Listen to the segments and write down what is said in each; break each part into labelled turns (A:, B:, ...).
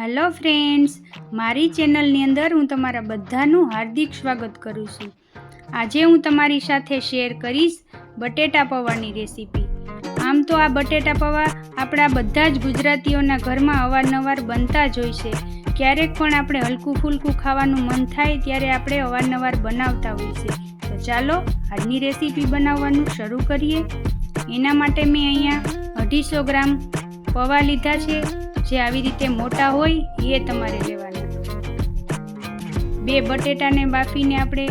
A: Hello friends મારી ચેનલની અંદર હું તમારા બધાનું હાર્દિક સ્વાગત કરું છું. આજે હું તમારી સાથે શેર કરીશ બટેટા પૌવાની રેસીપી. આમ તો આ બટેટા પૌવા આપણા બધા જ ગુજરાતીઓના ઘરમાં અવારનવાર બનતા જ હોય છે. ક્યારેક પણ આપણે હલકું ફૂલકું ખાવાનું મન થાય ત્યારે આપણે અવારનવાર બનાવતા હોય છે તો ચાલો, આજની રેસીપી બનાવવાનું શરૂ કરીએ. એના માટે મેં અહીંયા અઢીસો ગ્રામ પૌવા લીધા છે. જે આવી રીતે મોટા હોય એ તમારે લેવાના. બે બટેટાને બાફીને આપણે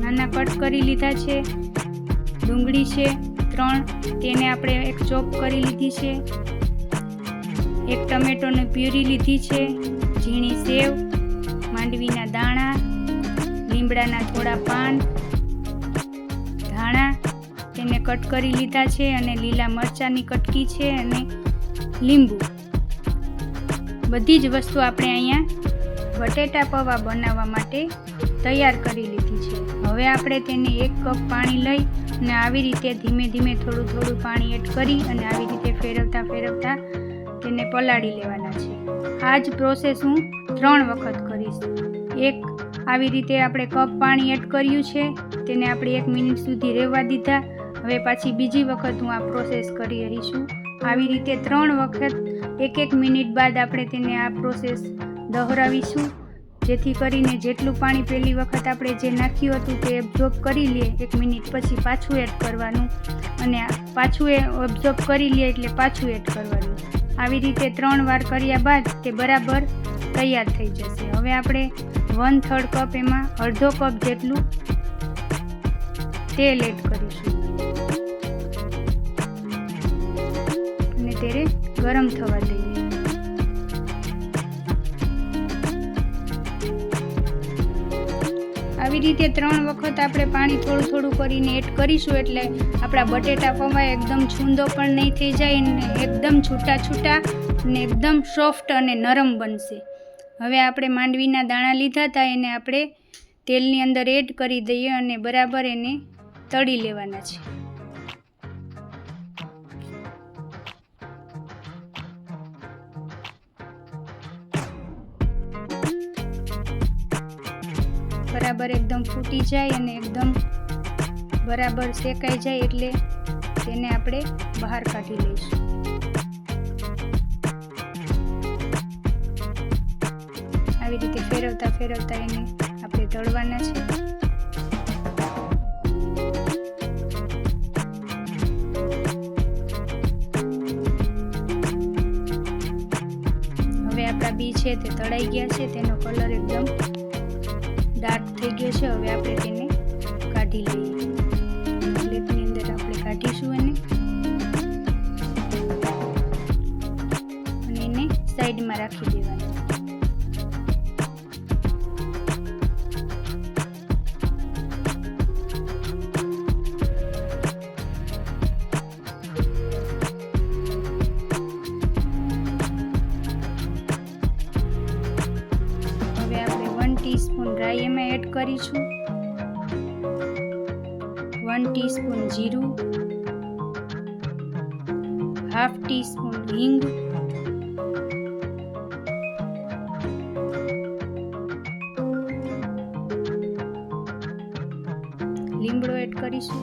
A: નાના કટ કરી લીધા છે. ડુંગળી છે ત્રણ, તેને આપણે એક ચોપ કરી લીધી છે. એક ટમેટોની પ્યુરી લીધી છે, ઝીણી સેવ, માંડવીના દાણા, લીમડાના થોડા પાન, ધાણા, તેને કટ કરી લીધા છે અને લીલા મરચાંની કટકી છે અને લીંબુ. બધી જ વસ્તુ આપણે અહીંયા બટેટા પૌવા બનાવવા માટે તૈયાર કરી લીધી છે. હવે આપણે તેને એક કપ પાણી લઈ અને આવી રીતે ધીમે ધીમે થોડું થોડું પાણી એડ કરી અને આવી રીતે ફેરવતા ફેરવતા તેને પલાળી લેવાના છે. આ જ પ્રોસેસ હું ત્રણ વખત કરીશ. એક આવી રીતે આપણે કપ પાણી એડ કર્યું છે. તેને આપણે એક મિનિટ સુધી રહેવા દીધા. હવે પાછી બીજી વખત હું આ પ્રોસેસ કરી રહી છું. આવી રીતે ત્રણ વખત એક એક મિનિટ બાદ આપણે તેને આ પ્રોસેસ દોહરાવીશું. જેથી કરીને જેટલું પાણી પહેલી વખત આપણે જે નાખ્યું હતું તે એબ્ઝોર્બ કરી લઈએ. એક મિનિટ પછી પાછું એડ કરવાનું અને પાછું એ એબ્ઝોર્બ કરી લઈએ એટલે પાછું એડ કરવાનું. આવી રીતે ત્રણ વાર કર્યા બાદ તે બરાબર તૈયાર થઈ જશે. હવે આપણે વન થર્ડ કપ એમાં અડધો કપ જેટલું તેલ એડ કરીશું. અને ગરમ થવા દઈએ આવી રીતે ત્રણ વખત આપણે પાણી થોડું થોડું કરીને એડ કરીશું એટલે આપણા બટેટા પૌવા એકદમ છૂંદો પણ નહીં થઈ જાય અને એકદમ છૂટા છૂટા અને એકદમ સોફ્ટ અને નરમ બનશે. હવે આપણે માંડવીના દાણા લીધા હતા એને આપણે તેલની અંદર એડ કરી દઈએ અને બરાબર એને તળી લેવાના છે. બરાબર એકદમ ફૂટી જાય અને એકદમ બરાબર શેકાઈ જાય એટલે તેને આપણે બહાર કાઢી લઈશું. આવી રીતે ફેરવતા ફેરવતા એને આપણે તળવાના છે. હવે આપણા બી છે તે તળાઈ ગયા છે, તેનો કલર એકદમ ડાર્ક થઈ ગયો છે, હવે આપણે તેને કાઢી લઈએ. પ્લેટની અંદર આપણે કાઢીશું એને. અને એને સાઈડમાં રાખી દેવાનું. વન ટીસ્પૂન જીરું હાફ ટીસ્પૂન હિંગ લીમડો એડ કરીશું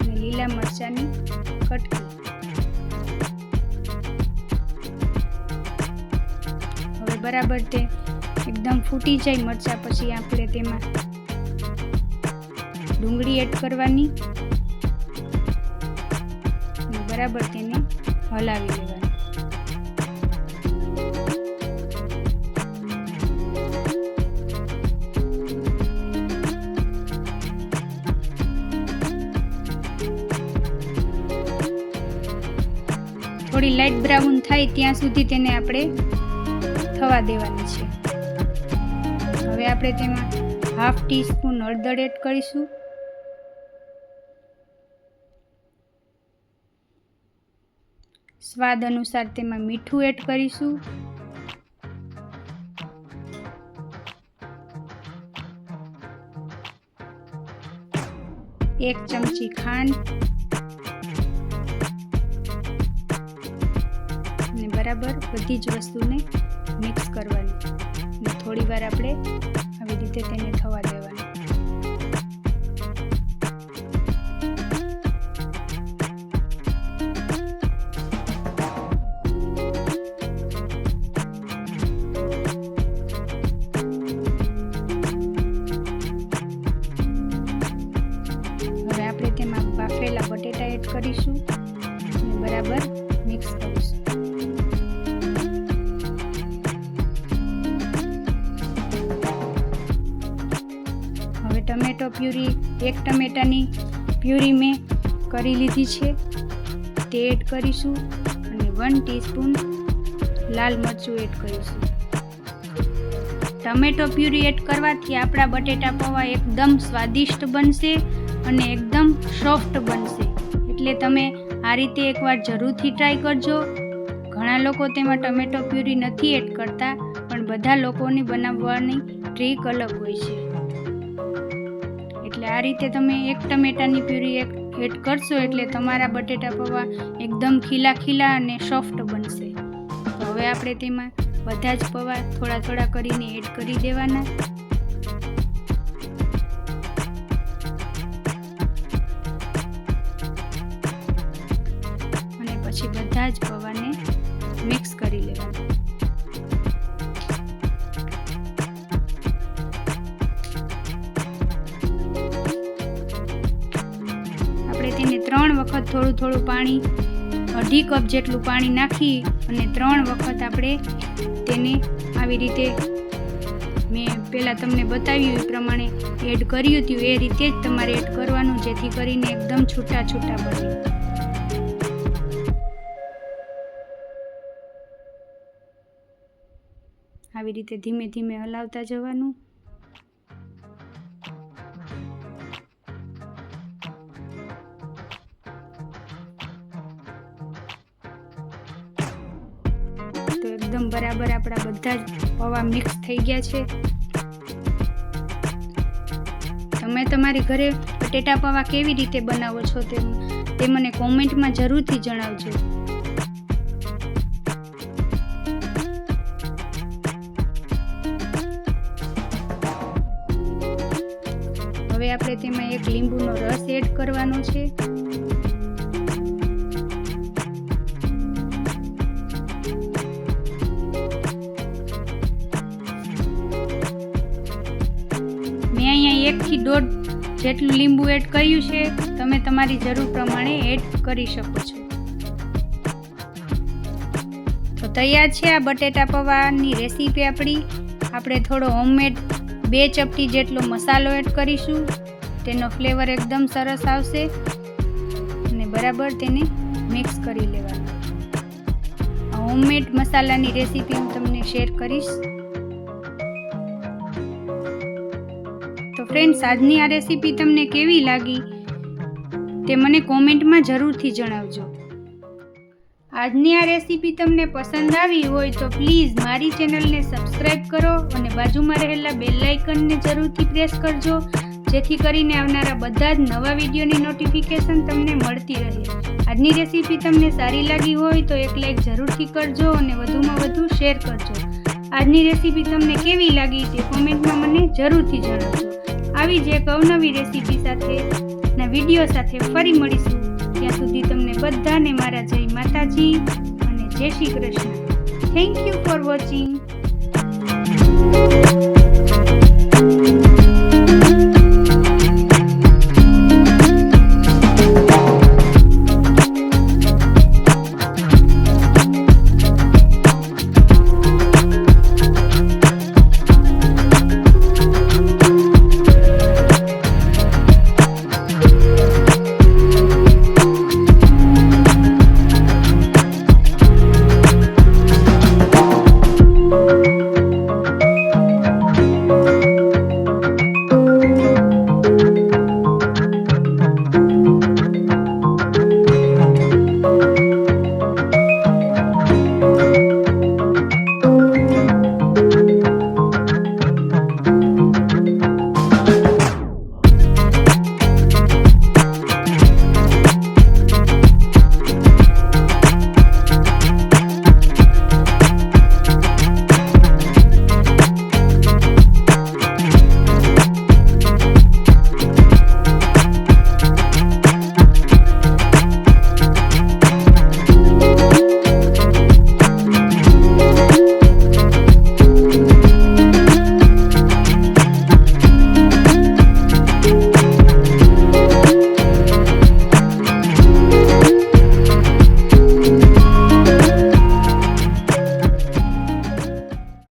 A: અને લીલા મરચાંની કટકી હવે બરાબર તે એકદમ ફૂટી જાય મરચાં, પછી આપણે તેમાં ડુંગળી એડ કરવાની. બરાબર તેને હલાવી લેવાની થોડી લાઇટ બ્રાઉન થાય ત્યાં સુધી તેને આપણે થવા દેવાની છે. હવે આપણે તેમાં હાફ ટી સ્પૂન હળદર એડ કરીશું. સ્વાદ અનુસાર તેમાં મીઠું એડ કરીશું. એક ચમચી ખાંડ. અને બરાબર બધી જ વસ્તુને મિક્સ કરવાની. થોડી વાર આપણે આવી રીતે તેને થવા દેવાની. હવે ટમેટો પ્યુરી, એક ટમેટાની પ્યુરી મેં કરી લીધી છે. તે એડ કરીશું અને વન ટીસ્પૂન લાલ મરચું એડ કરીશું. ટમેટો પ્યુરી એડ કરવાથી આપણા બટેટા પૌવા એકદમ સ્વાદિષ્ટ બનશે અને એકદમ સોફ્ટ બનશે. એટલે તમે આ રીતે એકવાર જરૂરથી ટ્રાય કરજો. ઘણા લોકો તેમાં ટમેટો પ્યુરી નથી એડ કરતા, પણ બધા લોકોની બનાવવાની ટ્રીક અલગ હોય છે. એટલે આ રીતે તમે એક ટમેટાની પ્યુરી એક એડ કરશો એટલે તમારા બટેટા પૌવા એકદમ ખીલા ખીલા અને સોફ્ટ બનશે. હવે આપણે તેમાં બધા જ પૌવા થોડા થોડા કરીને એડ કરી દેવાના. અને પછી બધા જ પૌવાને મિક્સ કરી લેવાના. ત્રણ વખત થોડું થોડું પાણી, અઢી કપ જેટલું પાણી નાખી અને ત્રણ વખત આપણે તેને આવી રીતે મેં પહેલાં તમને બતાવ્યું એ પ્રમાણે એડ કર્યું હતું. એ રીતે જ તમારે એડ કરવાનું, જેથી કરીને એકદમ છૂટા છૂટા બને. આવી રીતે ધીમે ધીમે હલાવતા જવાનું. એકદમ બરાબર આપણા બધા જ પૌવા મિક્સ થઈ ગયા છે. તમે તમારી ઘરે બટેટા પૌવા કેવી રીતે બનાવો છો તે તે મને કોમેન્ટમાં જરૂરથી જણાવજો. હવે આપણે તેમાં એક લીંબુનો રસ એડ કરવાનો છે. દોઢ જેટલું લીંબુ એડ કર્યું છે, તમે તમારી જરૂર પ્રમાણે એડ કરી શકો છો. તો તૈયાર છે આ બટેટા પૌવાની રેસીપી આપણી. આપણે થોડો હોમમેડ બે ચપટી જેટલો મસાલો એડ કરીશું. તેનો ફ્લેવર એકદમ સરસ આવશે. અને બરાબર તેને મિક્સ કરી લેવાનું. હોમમેડ મસાલાની રેસીપી હું તમને શેર કરીશ. ફ્રેન્ડ્સ આજની આ રેસીપી તમને કેવી લાગી તે મને કોમેન્ટમાં જરૂરથી જણાવજો. આજની આ રેસીપી તમને પસંદ આવી હોય તો પ્લીઝ મારી ચેનલને સબસ્ક્રાઇબ કરો અને બાજુમાં રહેલા બેલ લાઇકનને જરૂરથી પ્રેસ કરજો, જેથી કરીને આવનારા બધા જ નવા વિડીયોની નોટિફિકેશન તમને મળતી રહે. આજની રેસીપી તમને સારી લાગી હોય તો એક લાઈક જરૂરથી કરજો અને વધુમાં વધુ શેર કરજો. આજની રેસીપી તમને કેવી લાગી તે કોમેન્ટમાં મને જરૂરથી જણાવજો. આવી જ એક અવનવી રેસીપી સાથે ના વીડિયો સાથે ફરી મળીશું. ત્યાં સુધી તમને બધાને મારા જય માતાજી અને જય Shri Krishna. Thank you for watching